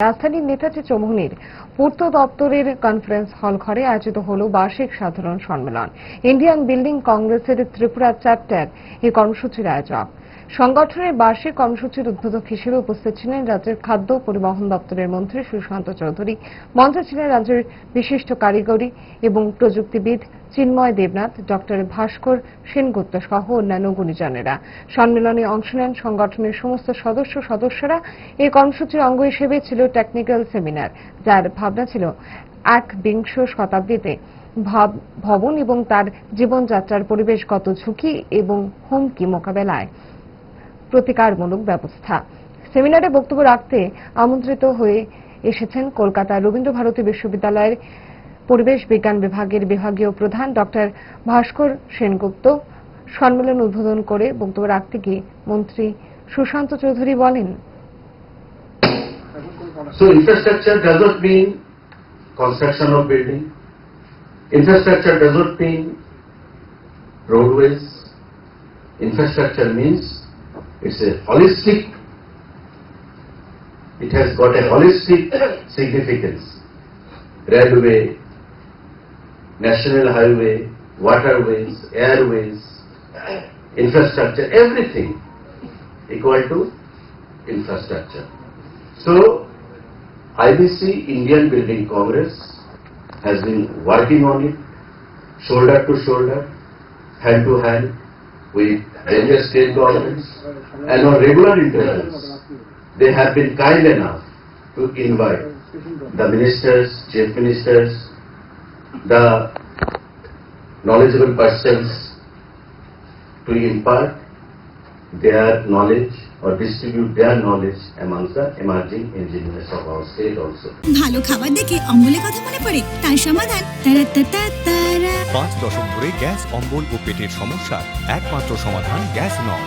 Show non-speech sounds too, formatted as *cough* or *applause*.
রাজধানীর নেতাজি চৌমুহনীর পূর্ত দপ্তরের কনফারেন্স হল ঘরে আয়োজিত হল বার্ষিক সাধারণ সম্মেলন। ইন্ডিয়ান বিল্ডিং কংগ্রেসের ত্রিপুরা চ্যাপ্টার এই কর্মসূচির আয়োজক। সংগঠনের বার্ষিক কর্মসূচির উদ্বোধক হিসেবে উপস্থিত ছিলেন রাজ্যের খাদ্য পরিবহন দপ্তরের মন্ত্রী সুশান্ত চৌধুরী মঞ্চে ছিলেন রাজ্যের বিশিষ্ট কারিগরি এবং প্রযুক্তিবিদ চিন্ময় দেবনাথ, ডক্টর ভাস্কর সেনগুপ্ত সহ অন্যান্য গুণীজনেরা। সম্মেলনে অংশ নেন সংগঠনের সমস্ত সদস্য সদস্যরা। এই কর্মসূচির অঙ্গ হিসেবে ছিল টেকনিক্যাল সেমিনার যার ভাবনা ছিল এক বিংশ শতাব্দীতে ভাব- ভবন এবং তার জীবনযাত্রার পরিবেশগত ঝুঁকি এবং হুমকি মোকাবেলায়। প্রতিকারমূলক ব্যবস্থা সেমিনারে বক্তব্য রাখতে আমন্ত্রিত হয়ে এসেছেন কলকাতা রবীন্দ্র ভারতী বিশ্ববিদ্যালয়ের পরিবেশ বিজ্ঞান বিভাগের বিভাগীয় প্রধান ডক্টর ভাস্কর সেনগুপ্ত সম্মেলন উদ্বোধন করে বক্তব্য রাখতে গিয়ে মন্ত্রী সুশান্ত চৌধুরী বলেন, So, infrastructure does not mean construction of building. Infrastructure does not mean roadways. Infrastructure means it's a holistic, it has got a holistic *coughs* significance. Railway, national highway, waterways, airways, infrastructure, everything equal to infrastructure. So, IBC Indian Building Congress has been working on it shoulder to shoulder, hand to hand with various state governments and on regular intervals. They have been kind enough to invite the ministers, chief ministers, the knowledgeable persons to impart their knowledge or distribute their knowledge amongst the emerging engineers of our state also. ভালো খাবার দেখে অম্বলের কথা মনে পড়ে তার সমাধান তারা তারা তারা পাঁচ দশক ধরে গ্যাস অম্বল ও পেটের সমস্যার একমাত্র সমাধান গ্যাস নল